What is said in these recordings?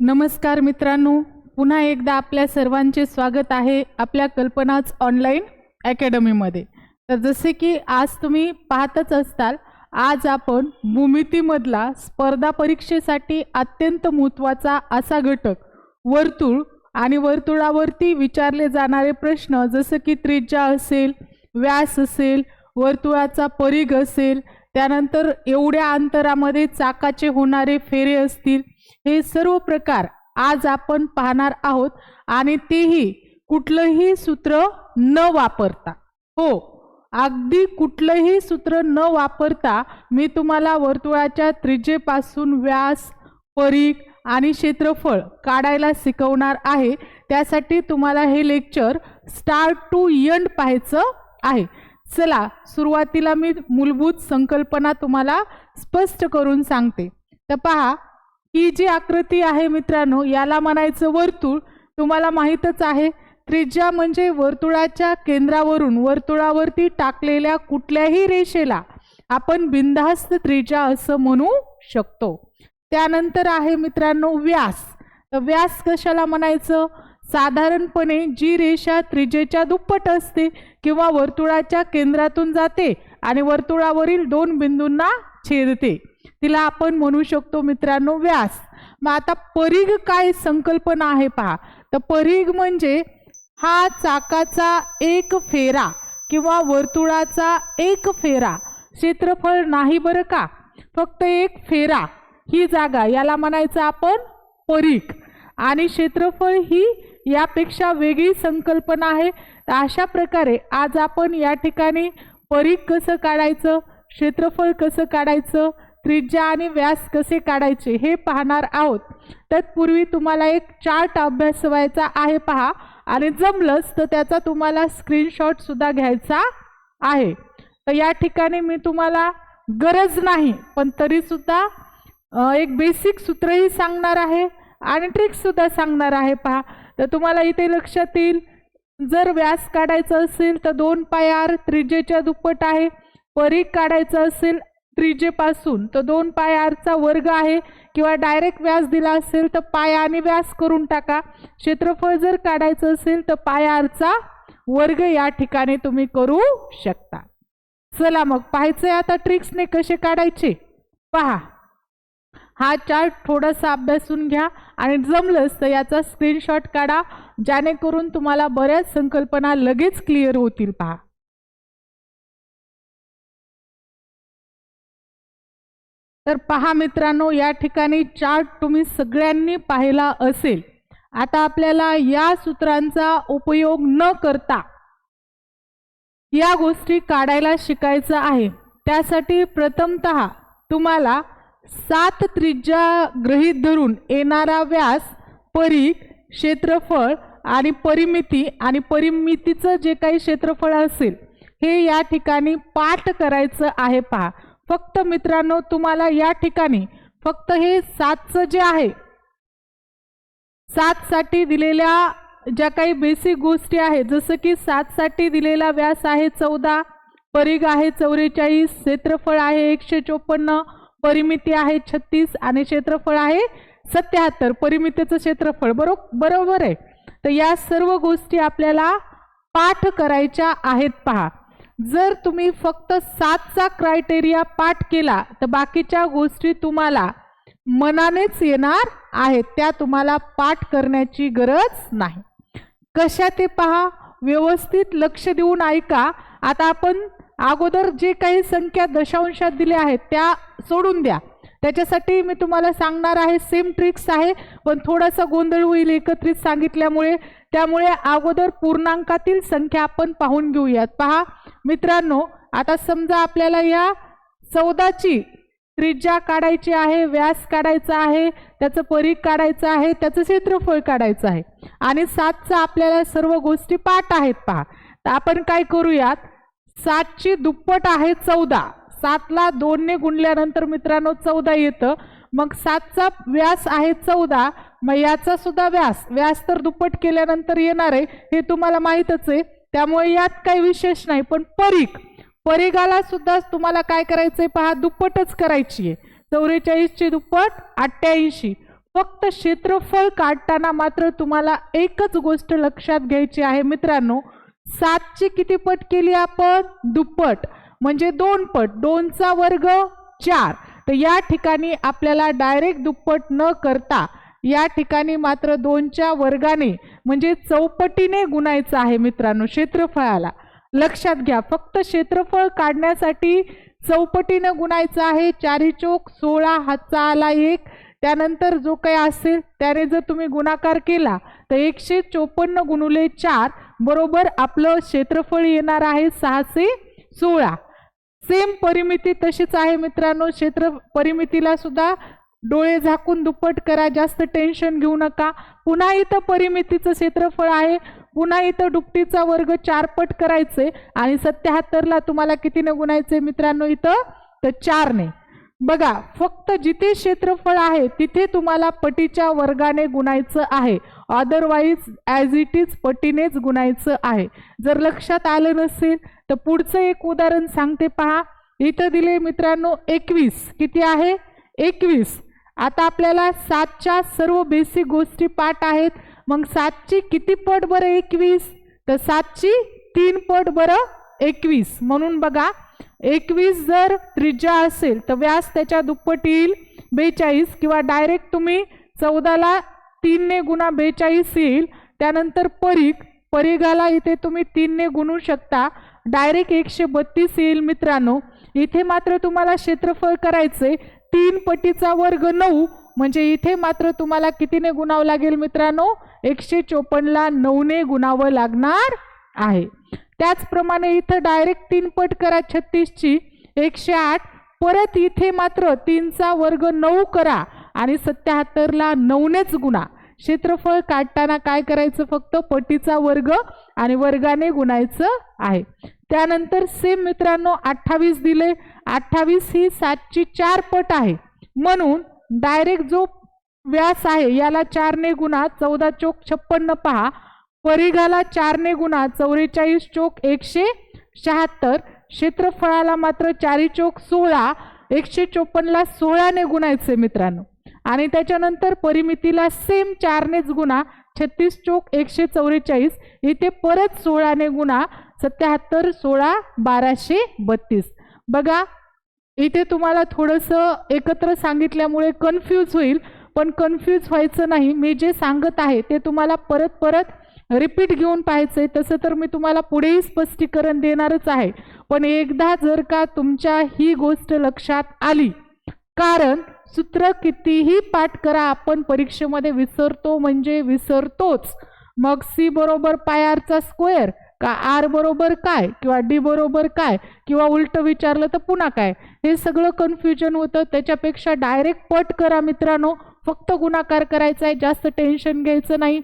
नमस्कार मित्रांनो पुन्हा एकदा आपल्या सर्वांचे स्वागत आहे आपल्या कल्पनाच ऑनलाईन अकॅडमीमध्ये. तर जसे की आज तुम्ही पाहतच असताल आज आपण भूमितीमधला स्पर्धा परीक्षेसाठी अत्यंत महत्त्वाचा असा घटक वर्तुळ आणि वर्तुळावरती विचारले जाणारे प्रश्न जसं की त्रिज्या असेल व्यास असेल वर्तुळाचा परिघ असेल त्यानंतर एवढ्या अंतरामध्ये चाकाचे होणारे फेरे असतील हे सर्व प्रकार आज आपण पाहणार आहोत आणि तेही कुठलंही सूत्र न वापरता. हो अगदी कुठलंही सूत्र न वापरता मी तुम्हाला वर्तुळाच्या त्रिजेपासून व्यास परीख आणि क्षेत्रफळ काढायला शिकवणार आहे. त्यासाठी तुम्हाला हे लेक्चर स्टार्ट टू यंड पाहायचं आहे. चला सुरुवातीला मी मूलभूत संकल्पना तुम्हाला स्पष्ट करून सांगते. तर पहा ही जी आकृती आहे मित्रांनो याला म्हणायचं वर्तुळ. तुम्हाला माहीतच आहे त्रिज्या म्हणजे वर्तुळाच्या केंद्रावरून वर्तुळावरती टाकलेल्या कुठल्याही रेषेला आपण बिनधास्त त्रिज्या असं म्हणू शकतो. त्यानंतर आहे मित्रांनो व्यास. तर व्यास कशाला म्हणायचं? साधारणपणे जी रेषा त्रिजेच्या दुप्पट असते किंवा वर्तुळाच्या केंद्रातून जाते आणि वर्तुळावरील दोन बिंदूंना छेदते. तिला आपण म्हणू शकतो मित्रांनो व्यास. मग आता परिघ काय संकल्पना आहे पहा. तर परिघ म्हणजे हा चाकाचा एक फेरा किंवा वर्तुळाचा एक फेरा. क्षेत्रफळ नाही बरं का? फक्त एक फेरा ही जागा. याला म्हणायचं आपण परीघ. आणि क्षेत्रफळ ही यापेक्षा वेगळी संकल्पना आहे. तर अशा प्रकारे आज आपण या ठिकाणी परीघ कसं काढायचं? क्षेत्रफळ कसं काढायचं? त्रिज्या आणि व्यास कसे काढायचे हे पाहणार आहोत. तत्पूर्वी तुम्हाला एक चार्ट अभ्यास व्हायचा आहे पहा. आणि जमलंच तर त्याचा तुम्हाला स्क्रीनशॉटसुद्धा घ्यायचा आहे. तर या ठिकाणी मी तुम्हाला गरज नाही पण तरीसुद्धा एक बेसिक सूत्रही सांगणार आहे आणि ट्रिक्ससुद्धा सांगणार आहे पहा. तर तुम्हाला इथे लक्षात येईल जर व्यास काढायचा असेल तर दोन पाय आर दुप्पट आहे. परीख काढायचं असेल त्रिजेपासून तर दोन पाय आरचा वर्ग आहे. किंवा डायरेक्ट व्यास दिला असेल तर पाय आणि व्यास करून टाका. क्षेत्रफळ जर काढायचं असेल तर पाय आरचा वर्ग या ठिकाणी तुम्ही करू शकता. चला मग पाहायचंय आता ट्रिक्सने कसे काढायचे? पहा. हा चार्ट थोडासा अभ्यासून घ्या. आणि जमलंच तर याचा स्क्रीनशॉट काढा. जेणेकरून तुम्हाला बऱ्याच संकल्पना लगेच क्लिअर होतील. पहा. तर पहा मित्रांनो या ठिकाणी चार्ट तुम्ही सगळ्यांनी पाहिला असेल. आता आपल्याला या सूत्रांचा उपयोग न करता या गोष्टी काढायला शिकायचं आहे. त्यासाठी प्रथमत तुम्हाला सात त्रिज्या गृहीत धरून येणारा व्यास परी क्षेत्रफळ आणि परिमिती आणि परिमितीचं जे काही क्षेत्रफळ असेल हे या ठिकाणी पाठ करायचं आहे पहा. फक्त मित्रांनो तुम्हाला या ठिकाणी फक्त हे सातचं जे आहे सातसाठी दिलेल्या ज्या काही बेसिक गोष्टी आहेत जसं की सातसाठी दिलेला व्यास आहे चौदा परिघ आहे चौवेचाळीस क्षेत्रफळ आहे एकशे चोपन्न परिमिती आहे छत्तीस आणि क्षेत्रफळ आहे सत्याहत्तर. परिमितीचं क्षेत्रफळ बरो बरोबर आहे. तर या सर्व गोष्टी आपल्याला पाठ करायच्या आहेत पहा. जर तुम्ही फक्त सातचा क्रायटेरिया पाठ केला तर बाकीच्या गोष्टी तुम्हाला मनानेच येणार आहेत. त्या तुम्हाला पाठ करण्याची गरज नाही. कशा ते पहा? व्यवस्थित लक्ष देऊन ऐका. आता आपण अगोदर जे काही संख्या दशांशात दिल्या आहेत त्या सोडून द्या. त्याच्यासाठी मी तुम्हाला सांगणार आहे सेम ट्रिक्स आहे पण थोडासा गोंधळ होईल एकत्रित सांगितल्यामुळे. त्यामुळे अगोदर पूर्णांकातील संख्या आपण पाहून घेऊयात. पहा मित्रांनो आता समजा आपल्याला या चौदाची त्रिज्या काढायची आहे व्यास काढायचा आहे त्याचं परीख काढायचं आहे त्याचं क्षेत्रफळ काढायचं आहे. आणि सातचा आपल्याला सर्व गोष्टी पाठ आहेत पहा. तर आपण काय करूयात? सातची दुप्पट आहे चौदा. सातला दोनने गुणल्यानंतर मित्रांनो चौदा येतं. मग सातचा व्यास आहे चौदा मग याचा सुद्धा व्यास. व्यास तर दुप्पट केल्यानंतर येणार आहे हे तुम्हाला माहीतच आहे. त्यामुळे यात काही विशेष नाही पण परीघ. परीघाला सुद्धा तुम्हाला काय करायचंय पहा दुप्पटच करायची आहे. चौवेचाळीसची दुप्पट अठ्ठ्याऐंशी. फक्त क्षेत्रफळ काढताना मात्र तुम्हाला एकच गोष्ट लक्षात घ्यायची आहे मित्रांनो. सातची किती पट केली आपण? दुप्पट. म्हणजे दोन पट दोनचा वर्ग चार. तर या ठिकाणी आपल्याला डायरेक्ट दुप्पट न करता या ठिकाणी मात्र दोनच्या वर्गाने म्हणजे चौपटीने गुणायचं आहे मित्रांनो क्षेत्रफळाला. लक्षात घ्या फक्त क्षेत्रफळ काढण्यासाठी चौपटीनं गुणायचं आहे चारी चोक सोळा हातचा आला एक. त्यानंतर जो काही असेल त्याने जर तुम्ही गुणाकार केला तर एकशे चोपन्न गुणुले चार बरोबर आपलं क्षेत्रफळ येणार आहे सहाशे सोळा. सेम परिमिती तशीच आहे मित्रांनो. क्षेत्र परिमितीला सुद्धा डोळे झाकून दुप्पट करा जास्त टेन्शन घेऊ नका. पुन्हा इथं परिमितीचं क्षेत्रफळ आहे. पुन्हा इथं दुपटीचा वर्ग चारपट करायचे आणि सत्याहत्तरला तुम्हाला कितीने गुणायचे मित्रांनो इथं? तर चारने. बघा फक्त जिथे क्षेत्रफळ आहे तिथे तुम्हाला पटीच्या वर्गाने गुणायचं आहे. अदरवाईज ॲज इट इज पटीनेच गुणायचं आहे. जर लक्षात आलं नसेल तर पुढचं एक उदाहरण सांगते पहा. इथं दिले मित्रांनो एकवीस. किती आहे? एकवीस. आता आपल्याला सातच्या सर्व बेसिक गोष्टी पाठ आहेत. मग सातची किती पट बरं एकवीस? तर सातची तीन पट बरं एकवीस. म्हणून बघा एकवीस जर त्रिज्या असेल तर व्यास त्याच्या दुप्पट येईल बेचाळीस किंवा डायरेक्ट तुम्ही चौदाला तीनने गुणा बेचाळीस येईल. त्यानंतर परीख परीघाला इथे तुम्ही तीनने गुणू शकता. डायरेक्ट एकशे बत्तीस येईल मित्रांनो. इथे मात्र तुम्हाला क्षेत्रफळ करायचे तीन पटीचा वर्ग नऊ. म्हणजे इथे मात्र तुम्हाला कितीने गुणावं लागेल मित्रांनो? एकशे चोपन्नला नऊने गुणावं लागणार आहे. त्याचप्रमाणे इथं डायरेक्ट तीन पट करा छत्तीसची. एकशे आठ. परत इथे मात्र तीनचा वर्ग नऊ करा आणि सत्याहत्तरला नऊनेच गुणा. क्षेत्रफळ काढताना काय करायचं फक्त पटीचा वर्ग आणि वर्गाने गुणायचं आहे. त्यानंतर सेम मित्रांनो अठ्ठावीस दिले. अठ्ठावीस ही सातची चार पट आहे. म्हणून डायरेक्ट जो व्यास आहे याला चारने गुणा चौदा चोक छप्पन्न पहा. परिघाला चारने गुणा चौवेचाळीस चोक एकशे शहात्तर. क्षेत्रफळाला मात्र चारी चोक सोळा. एकशे चोपन्नला सोळाने गुणायचे मित्रांनो. आणि त्याच्यानंतर परिमितीला सेम चारनेच गुणा छत्तीस चोक एकशे चौवेचाळीस इथे परत सोळाने गुणा सत्याहत्तर सोळा बाराशे बत्तीस. बघा इथे तुम्हाला थोडंसं एकत्र सांगितल्यामुळे कन्फ्यूज होईल पण कन्फ्यूज व्हायचं नाही. मी जे सांगत आहे ते तुम्हाला परत परत रिपीट घेऊन पाहायचं तसं तर मी तुम्हाला पुढेही स्पष्टीकरण देणारच आहे. पण एकदा जर का तुमच्या ही गोष्ट लक्षात आली कारण सूत्र कितीही पाठ करा आपण परीक्षेमध्ये विसरतो म्हणजे विसरतोच. मग सी बरोबर पाय आरचा स्क्वेअर का आर बरोबर काय किंवा डी बरोबर काय किंवा उलटं विचारलं तर पुन्हा काय? हे सगळं कन्फ्युजन होतं. त्याच्यापेक्षा डायरेक्ट पट करा मित्रांनो. फक्त गुणाकार करायचा आहे. जास्त टेन्शन घ्यायचं नाही.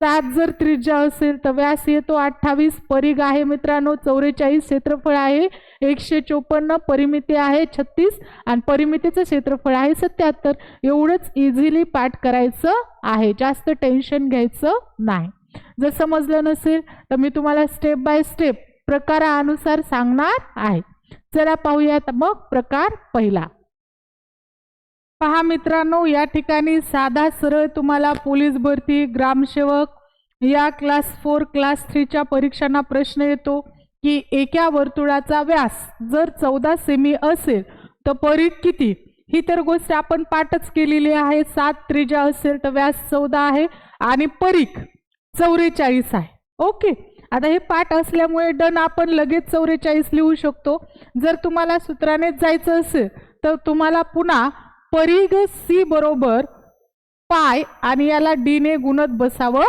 सात जर त्रिज्या असेल तर व्यास येतो अठ्ठावीस. परिघ आहे मित्रांनो चौवेचाळीस क्षेत्रफळ आहे. एकशे चोपन्न परिमिती आहे छत्तीस आणि परिमितीचं क्षेत्रफळ आहे सत्याहत्तर. एवढंच इझिली पाठ करायचं आहे. जास्त टेन्शन घ्यायचं नाही. जर समजलं नसेल तर मी तुम्हाला स्टेप बाय स्टेप प्रकारानुसार सांगणार आहे. चला पाहूयात मग प्रकार पहिला. पहा मित्रांनो या ठिकाणी साधा सरळ तुम्हाला पोलीस भरती ग्रामसेवक या क्लास फोर क्लास थ्रीच्या परीक्षांना प्रश्न येतो की एका वर्तुळाचा व्यास जर चौदा सेमी असेल तर परीख किती? ही तर गोष्ट आपण पाठच केलेली आहे. सात त्रिजा असेल तर व्यास चौदा आहे आणि परीख चौवेचाळीस आहे. ओके? आता हे पाठ असल्यामुळे डन आपण लगेच चौवेचाळीस लिहू शकतो. जर तुम्हाला सूत्रानेच जायचं असेल तर तुम्हाला पुन्हा परीघ सी बरोबर पाय आणि याला डीने गुणत बसावं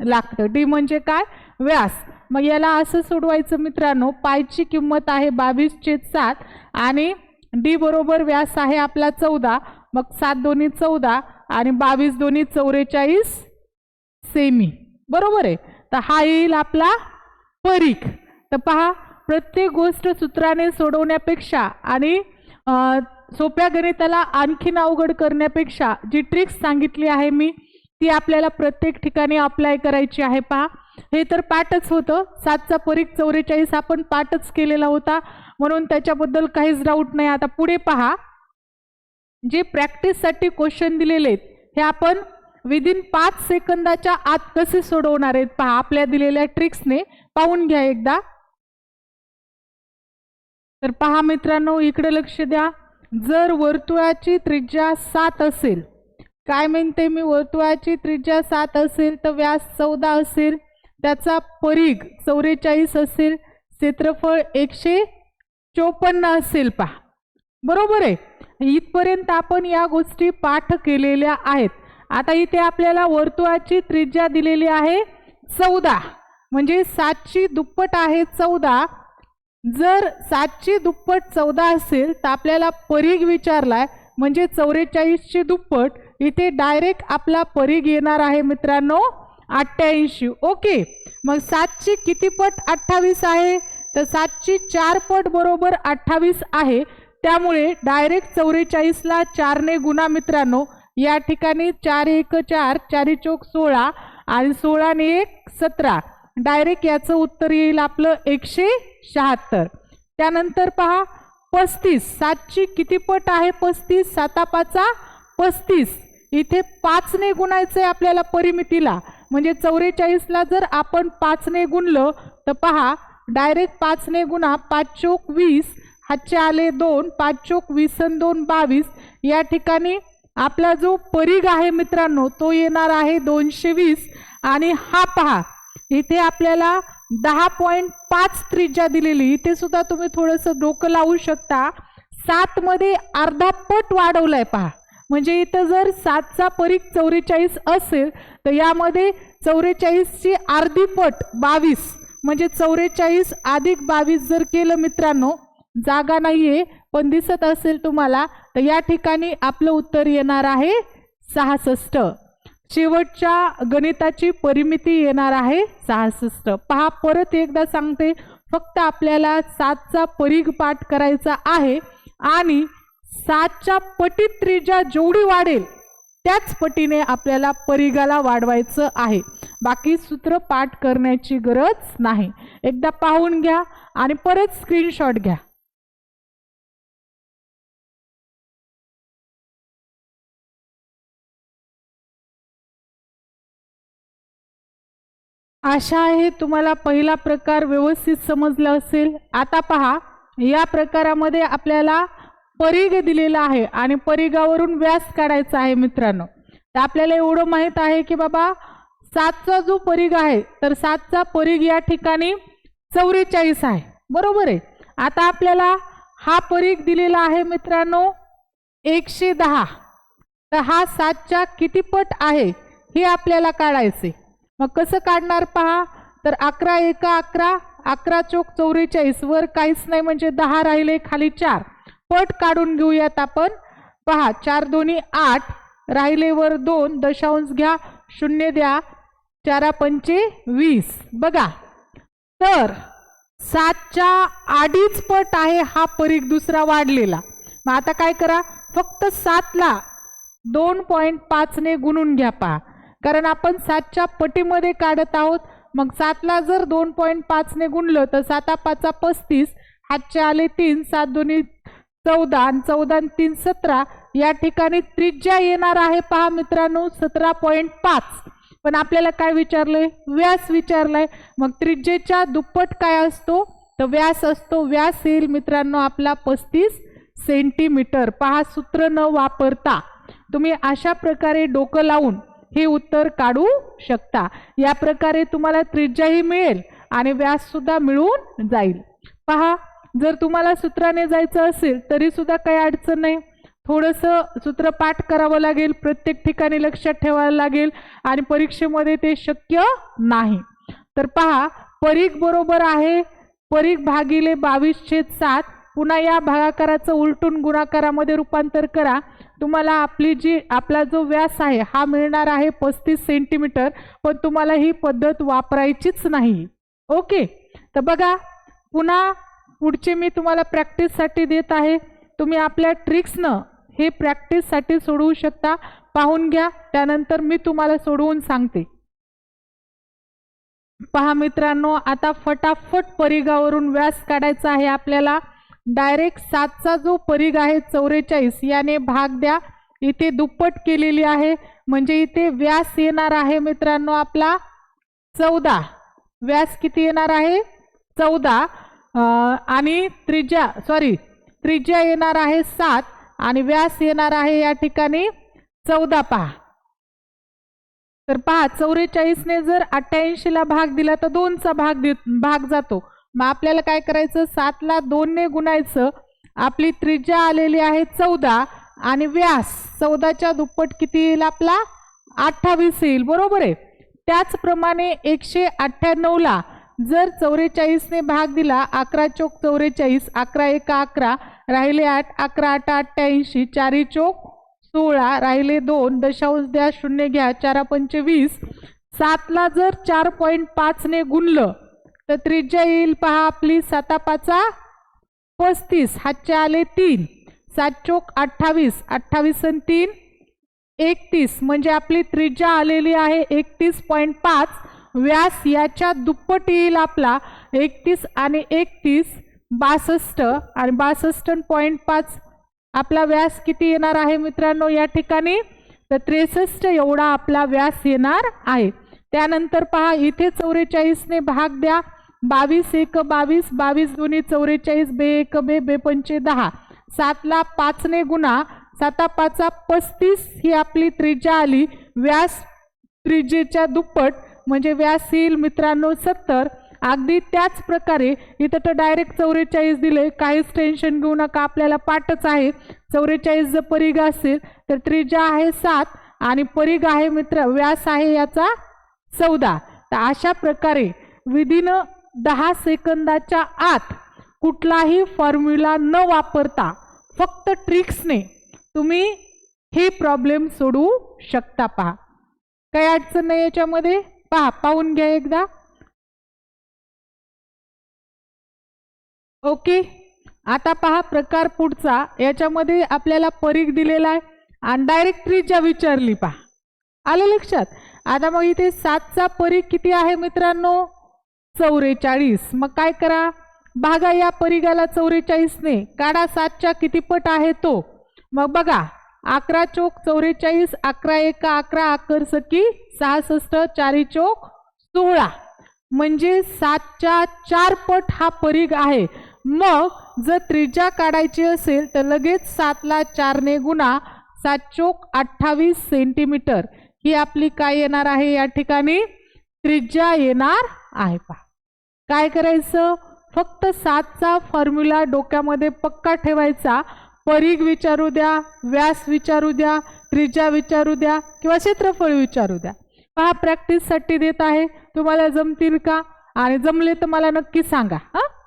लागतं. डी म्हणजे काय? व्यास. मग याला असं सोडवायचं मित्रांनो पायची किंमत आहे बावीस छेद सात आणि डी बरोबर व्यास आहे आपला चौदा. मग सात दोन्ही चौदा आणि बावीस दोन्ही चौवेचाळीस सेमी. बरोबर आहे? तर हा येईल आपला परीख. तर पहा प्रत्येक गोष्ट सूत्राने सोडवण्यापेक्षा आणि सोप्या गणिताला आणखीन अवघड करण्यापेक्षा जी ट्रिक्स सांगितली आहे मी ती आपल्याला प्रत्येक ठिकाणी अप्लाय करायची आहे पहा. हे तर पाठच होतं. सातचा परीख चौवेचाळीस आपण पाठच केलेला होता. म्हणून त्याच्याबद्दल काहीच डाऊट नाही. आता पुढे पहा. जे प्रॅक्टिससाठी क्वेश्चन दिलेले आहेत हे आपण विदिन पाच सेकंदाच्या आत कसे सोडवणार आहेत पहा. आपल्या दिलेल्या ट्रिक्सने पाहून घ्या एकदा. तर पहा मित्रांनो इकडे लक्ष द्या. जर वर्तुळाची त्रिज्या सात असेल काय म्हणते मी? वर्तुळाची त्रिज्या सात असेल तर व्यास चौदा असेल. त्याचा परीघ चौवेचाळीस असेल. क्षेत्रफळ एकशे चोपन्न असेल पहा. बरोबर आहे? इथपर्यंत आपण या गोष्टी पाठ केलेल्या आहेत. आता इथे आपल्याला वर्तुळाची त्रिज्या दिलेली आहे चौदा. म्हणजे सातची दुप्पट आहे चौदा. जर सातची दुप्पट चौदा असेल तर आपल्याला परीघ विचारलाय. म्हणजे चौवेचाळीसची दुप्पट इथे डायरेक्ट आपला परीघ येणार आहे मित्रांनो अठ्ठ्याऐंशी. ओके मग सातची किती पट? अठ्ठावीस आहे. तर सातची चार पट बरोबर अठ्ठावीस आहे. त्यामुळे डायरेक्ट चौवेचाळीसला चारने गुणा मित्रांनो. या ठिकाणी चार एक चार चारी चौक सोळा आणि सोळाने एक सतरा. डायरेक्ट याचं उत्तर येईल आपलं एकशे शहात्तर. त्यानंतर पहा पस्तीस. सातची किती पट आहे? पस्तीस. सातापाचा पस्तीस. इथे पाचने गुणायचं आहे आपल्याला परिमितीला. म्हणजे चौवेचाळीसला जर आपण पाचने गुणलं तर पहा डायरेक्ट पाचने गुणा पाच चोक वीस हातचे आले दोन पाच चोक वीस अन दोन बावीस. या ठिकाणी आपला जो परीघ आहे मित्रांनो तो येणार आहे दोनशे वीस. आणि हा पहा इथे आपल्याला दहा पॉईंट पाच त्रिज्या दिलेली. इथे सुद्धा तुम्ही थोडंसं डोकं लावू शकता. सातमध्ये अर्धा पट वाढवलाय पहा. म्हणजे इथं जर सातचा परीघ चौवेचाळीस असेल तर यामध्ये चौवेचाळीसची अर्धी पट बावीस म्हणजे चौवेचाळीस अधिक बावीस जर केलं मित्रांनो जागा नाही आहे पण दिसत असेल तुम्हाला तर या ठिकाणी आपलं उत्तर येणार आहे सहासष्ट. शेवटच्या गणिताची परिमिती येणार आहे सहासष्ट. पहा परत एकदा सांगते फक्त आपल्याला सातचा परीघ पाठ करायचा आहे आणि सातच्या पटीत त्रिज्या जेवढी वाढेल त्याच पटीने आपल्याला परिघाला वाढवायचं आहे. बाकी सूत्र पाठ करण्याची गरज नाही. एकदा पाहून घ्या आणि परत स्क्रीनशॉट घ्या. आशा आहे तुम्हाला पहिला प्रकार व्यवस्थित समजला असेल. आता पहा या प्रकारामध्ये आपल्याला परीघ दिलेला आहे आणि परिघावरून व्यास काढायचा आहे मित्रांनो. तर आपल्याला एवढं माहीत आहे की बाबा सातचा जो परीघ आहे तर सातचा परीघ या ठिकाणी चौवेचाळीस आहे. बरोबर आहे? आता आपल्याला हा परीघ दिलेला आहे मित्रांनो एकशे दहा. तर हा सातच्या किती पट आहे हे आपल्याला काढायचे. मग कसं काढणार पहा? तर अकरा एका अकरा अकरा चोक चौवेचाळीस. वर काहीच नाही म्हणजे दहा राहिले खाली चार. पट काढून घेऊयात आपण. पहा चार दोन्ही आठ राहिलेवर दोन दशांश घ्या शून्य द्या चारा पंचे वीस. बघा. तर सातच्या आधीच पट आहे हा परीख दुसरा वाढलेला. मग आता काय करा? फक्त सातला दोन पॉईंट पाचने गुणून घ्या पहा. कारण आपण सातच्या पटीमध्ये काढत आहोत. मग सातला जर दोन पॉईंट पाचने गुणलं तर साता पाचा पस्तीस हातचे आले तीन सात दोन्ही चौदा आणि चौदा आणि तीन सतरा या ठिकाणी त्रिज्या येणार आहे पहा मित्रांनो सतरा पॉईंट पाच. पण आपल्याला काय विचारलंय? व्यास विचारलाय. मग त्रिज्येच्या दुप्पट काय असतो? तर व्यास असतो व्यास येईल मित्रांनो आपला पस्तीस सेंटीमीटर पहा सूत्र न वापरता. तुम्ही अशा प्रकारे डोकं लावून हे उत्तर काढू शकता. या प्रकारे तुम्हाला त्रिज्याही मिळेल आणि व्यास सुद्धा मिळून जाईल. पहा जर तुम्हाला सूत्राने जायचं असेल तरी सुद्धा काही अडचण नाही. थोडंसं सूत्र पाठ करावं लागेल प्रत्येक ठिकाणी लक्षात ठेवायला लागेल आणि परीक्षेमध्ये ते शक्य नाही. तर पहा परीघ बरोबर आहे परीख भागिले बावीस छेद सात. पुन्हा या भागाकाराचं उलटून गुणाकारामध्ये रूपांतर करा. तुम्हाला आपली जी आपला जो व्यास आहे हा मिळणार आहे पस्तीस सेंटीमीटर पण तुम्हाला ही पद्धत वापरायचीच नाही. ओके? तर बघा पुन्हा पुढचे मी तुम्हाला प्रॅक्टिससाठी देत आहे. तुम्ही आपल्या ट्रिक्सनं हे प्रॅक्टिससाठी सोडवू शकता. पाहून घ्या त्यानंतर मी तुम्हाला सोडवून सांगते. पहा मित्रांनो आता फटाफट परिघावरून व्यास काढायचा आहे आपल्याला. डायरेक्ट सातचा जो परीघ आहे चौवेचाळीस याने भाग द्या. इथे दुप्पट केलेली आहे. म्हणजे इथे व्यास येणार आहे मित्रांनो आपला चौदा. व्यास किती येणार आहे? चौदा. आणि त्रिज्या सॉरी त्रिज्या येणार आहे सात आणि व्यास येणार आहे या ठिकाणी चौदा पहा. तर पहा चौवेचाळीसने जर अठ्ठ्याऐंशीला भाग दिला तर दोनचा भाग दे भाग जातो. मग आपल्याला काय करायचं? सातला दोनने गुणायचं. आपली त्रिज्या आलेली आहे चौदा आणि व्यास. चौदाच्या दुप्पट किती येईल आपला? अठ्ठावीस येईल. बरोबर आहे. त्याचप्रमाणे एकशे अठ्ठ्याण्णवला जर चौवेचाळीसने भाग दिला अकरा चोक चौवेचाळीस अकरा एक अकरा राहिले आठ अकरा आठ अठ्ठ्याऐंशी चारी चोक सोळा राहिले दोन दशांश द्या शून्य घ्या चारा पंचवीस सातला जर चार पॉईंट पाचने गुणलं तर त्रिज्या येईल पहा आपली साता पाचा पस्तीस हातचे आले तीन सात चोक अठ्ठावीस अठ्ठावीस आणि तीन एकतीस म्हणजे आपली त्रिज्या आलेली आहे एकतीस पॉईंट पाच व्यास याच्या दुप्पट येईल आपला एकतीस आणि एकतीस बासष्ट आणि बासष्ट पॉईंट पाच आपला व्यास किती येणार आहे मित्रांनो या ठिकाणी? तर त्रेसष्ट एवढा आपला व्यास येणार आहे. त्यानंतर पहा इथे चौवेचाळीसने भाग द्या. बावीस एक बावीस बावीस दोन्ही चौवेचाळीस बे एक बे बे पंचे दहा. सातला पाचने गुणा साता पाचा पस्तीस ही आपली त्रिज्या आली. व्यास त्रिजेच्या दुप्पट म्हणजे व्यास येईल मित्रांनो सत्तर. अगदी त्याच प्रकारे इथं तर डायरेक्ट चौवेचाळीस दिले. काहीच टेन्शन घेऊ नका आपल्याला पाठच आहे. चौवेचाळीस जर परिघ असेल तर त्रिज्या आहे सात आणि परिघ आहे मित्र व्यास आहे याचा चौदा. तर अशा प्रकारे विदिन दहा सेकंदाच्या आत कुठलाही फॉर्म्युला न वापरता फक्त ट्रिक्सने तुम्ही हे प्रॉब्लेम सोडवू शकता पहा. काही अडचण नाही याच्यामध्ये? पहा पाहून घ्या एकदा. ओके आता पहा प्रकार पुढचा. याच्यामध्ये आपल्याला परीख दिलेला आहे. आणि डायरेक्ट त्रिज्या विचारली पहा. आलं लक्षात? आता मग इथे सातचा परीख किती आहे मित्रांनो? चौवेचाळीस मग काय करा? भागा या परीघाला चौवेचाळीसने काढा सातच्या किती पट आहे तो? मग बघा. अकरा चोक चौवेचाळीस अकरा एका अकरा अकरसकी सहासष्ट चारी चोक सोळा. म्हणजे सातच्या चार पट हा परिघ आहे. मग जर त्रिज्या काढायची असेल तर लगेच सातला चारने गुणा सात चोक अठ्ठावीस सेंटीमीटर. ही आपली काय येणार आहे या ठिकाणी? त्रिज्या येणार आहे पहा. काय करायचं? फक्त सातचा फॉर्म्युला डोक्यामध्ये पक्का ठेवायचा. परीघ विचारू द्या व्यास विचारू द्या त्रिज्या विचारू द्या किंवा क्षेत्रफळ विचारू द्या. पहा प्रॅक्टिससाठी देत आहे. तुम्हाला जमतील का? आणि जमले तर मला नक्की सांगा. हां?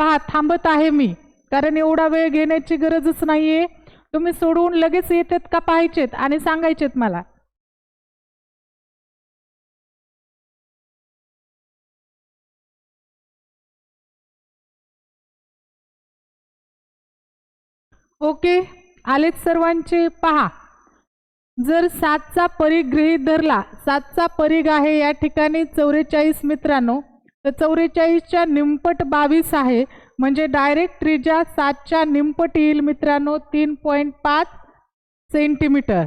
पहा थांबत आहे मी. कारण एवढा वेळ घेण्याची गरजच नाहीये. तुम्ही सोडवून लगेच येतात का पाहायचेत आणि सांगायचेत मला? ओके आलेत सर्वांचे. पहा जर सातचा परीघ गृहीत धरला सातचा परिघ आहे या ठिकाणी चौवेचाळीस मित्रांनो. तर चौवेचाळीसच्या निमपट बावीस आहे. म्हणजे डायरेक्ट त्रिज्या सातच्या निमपट येईल मित्रांनो. तीन पॉईंट पाच सेंटीमीटर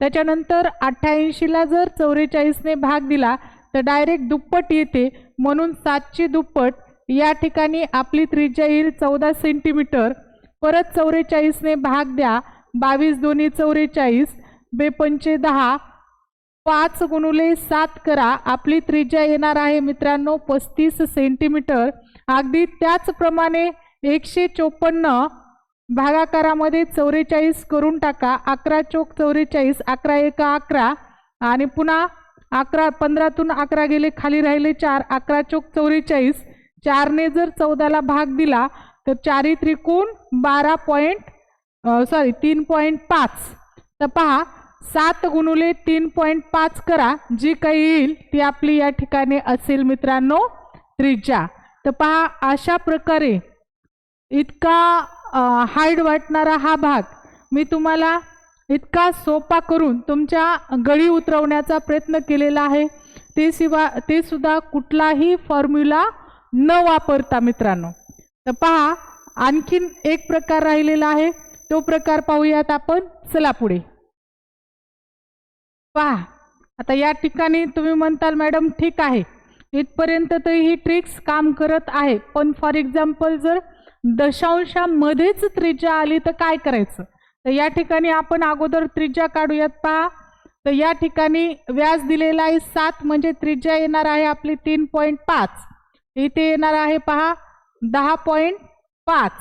त्याच्यानंतर अठ्ठ्याऐंशीला जर चौवेचाळीसने भाग दिला तर डायरेक्ट दुप्पट येते. म्हणून सातची दुप्पट या ठिकाणी आपली त्रिज्या येईल चौदा सेंटीमीटर परत चौवेचाळीसने भाग द्या. बावीस दोन्ही चौवेचाळीस बेपंचे दहा. पाच गुणुले सात करा. आपली त्रिज्या येणार आहे मित्रांनो पस्तीस सेंटीमीटर. अगदी त्याचप्रमाणे एकशे चोपन्न भागाकारामध्ये चौवेचाळीस करून टाका. अकरा चोक चौवेचाळीस अकरा एका अकरा आणि पुन्हा अकरा पंधरातून अकरा गेले खाली राहिले चार अकरा चोक चौवेचाळीस चारने जर चौदाला भाग दिला तर चारी त्रिकोण बारा पॉईंट सॉरी तीन पॉईंट पाच. तर पहा सात गुणुले तीन पॉईंट पाच करा. जी काही येईल ती आपली या ठिकाणी असेल मित्रांनो त्रिज्या. तर पहा अशा प्रकारे इतका हार्ड वाटणारा हा भाग मी तुम्हाला इतका सोपा करून तुमच्या गळी उतरवण्याचा प्रयत्न केलेला आहे. ते शिवा ते सुद्धा कुठलाही फॉर्म्युला न वापरता मित्रांनो. तर पहा आणखीन एक प्रकार राहिलेला आहे. तो प्रकार पाहूयात आपण. चला पुढे. पहा आता या ठिकाणी तुम्ही म्हणताल मॅडम ठीक आहे. इथपर्यंत तरी ही ट्रिक्स काम करत आहे. पण फॉर एक्झाम्पल जर दशांशामध्येच त्रिज्या आली तर काय करायचं? तर या ठिकाणी आपण अगोदर त्रिज्या काढूयात पहा. तर या ठिकाणी व्याज दिलेला आहे सात म्हणजे त्रिज्या येणार आहे आपली तीन पॉईंट पाच. इथे येणार आहे पहा दहा पॉईंट पाच.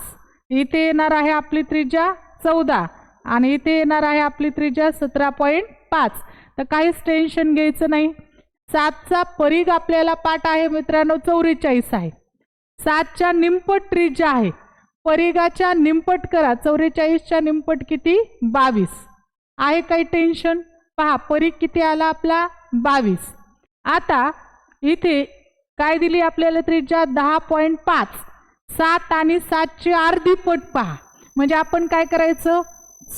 इथे येणार आहे आपली त्रिज्या चौदा. आणि इथे येणार आहे आपली त्रिज्या सतरा पॉईंट पाच. तर काहीच टेन्शन घ्यायचं नाही. सातचा परीघ आपल्याला पाठ आहे मित्रांनो चौवेचाळीस आहे. सातच्या निमपट त्रिज्या आहे. परिघाच्या निमपट करा. चौवेचाळीसच्या निमपट किती? बावीस. आहे काही टेन्शन पहा परीघ किती आला आपला? बावीस. आता इथे काय दिली आपल्याला त्रिज्या? दहा पॉईंट पाच. सात आणि सातची अर्धी पट पहा. म्हणजे आपण काय करायचं?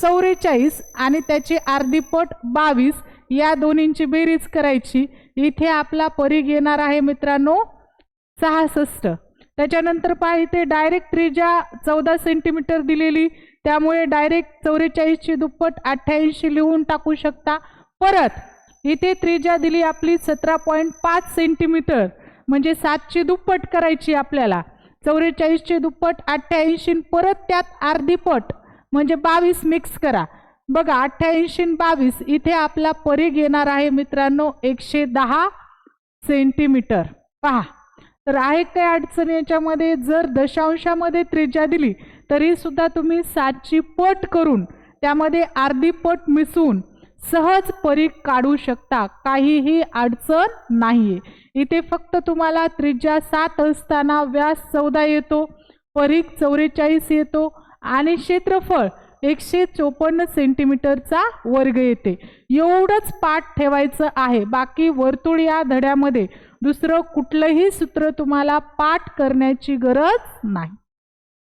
चौवेचाळीस आणि त्याची अर्धी पट बावीस. या दोन्हींची बेरीज करायची. इथे आपला परीघ येणार आहे मित्रांनो सहासष्ट. त्याच्यानंतर पहा इथे डायरेक्ट त्रिज्या चौदा सेंटीमीटर दिलेली. त्यामुळे डायरेक्ट चौवेचाळीसची दुप्पट अठ्ठ्याऐंशी लिहून टाकू शकता. परत इथे त्रिज्या दिली आपली सतरा पॉईंट पाच सेंटीमीटर म्हणजे सातची दुप्पट करायची आपल्याला. चौवेचाळीसचे दुप्पट अठ्ठ्याऐंशी परत त्यात अर्धीपट म्हणजे बावीस मिक्स करा. बघा अठ्ठ्याऐंशी बावीस इथे आपला परीघ येणार आहे मित्रांनो एकशे दहा सेंटीमीटर. पहा तर आहे काय अडचण याच्यामध्ये? जर दशांशामध्ये त्रिज्या दिली तरी सुद्धा तुम्ही सातची पट करून त्यामध्ये अर्धी पट मिसळून सहज परीघ काढू शकता. काहीही अडचण नाहीये. इथे फक्त तुम्हाला त्रिज्या सात असताना व्यास चौदा येतो परीघ चौवेचाळीस येतो आणि क्षेत्रफळ एकशे चोपन्न सेंटीमीटरचा वर्ग येते. एवढंच पाठ ठेवायचं आहे. बाकी वर्तुळ या धड्यामध्ये दुसरं कुठलंही सूत्र तुम्हाला पाठ करण्याची गरज नाही.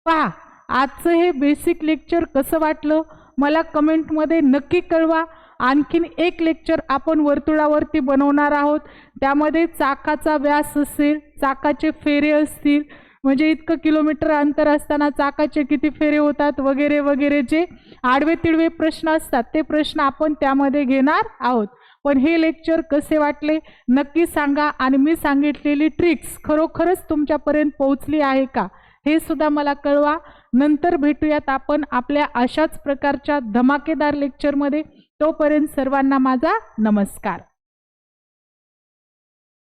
पहा आजचं हे बेसिक लेक्चर कसं वाटलं? मला कमेंटमध्ये नक्की कळवा. आणखीन एक लेक्चर आपण वर्तुळावरती बनवणार आहोत. त्यामध्ये चाकाचा व्यास असेल चाकाचे फेरे असतील म्हणजे इतकं किलोमीटर अंतर असताना चाकाचे किती फेरे होतात वगैरे वगैरे जे आडवे तिडवे प्रश्न असतात ते प्रश्न आपण त्यामध्ये घेणार आहोत. पण हे लेक्चर कसे वाटले? नक्की सांगा आणि मी सांगितलेली ट्रिक्स खरोखरच तुमच्यापर्यंत पोहोचली आहे का? हे सुद्धा मला कळवा. नंतर भेटूयात आपण आपल्या अशाच प्रकारच्या धमाकेदार लेक्चरमध्ये. तोपर्यंत सर्वांना माझा नमस्कार.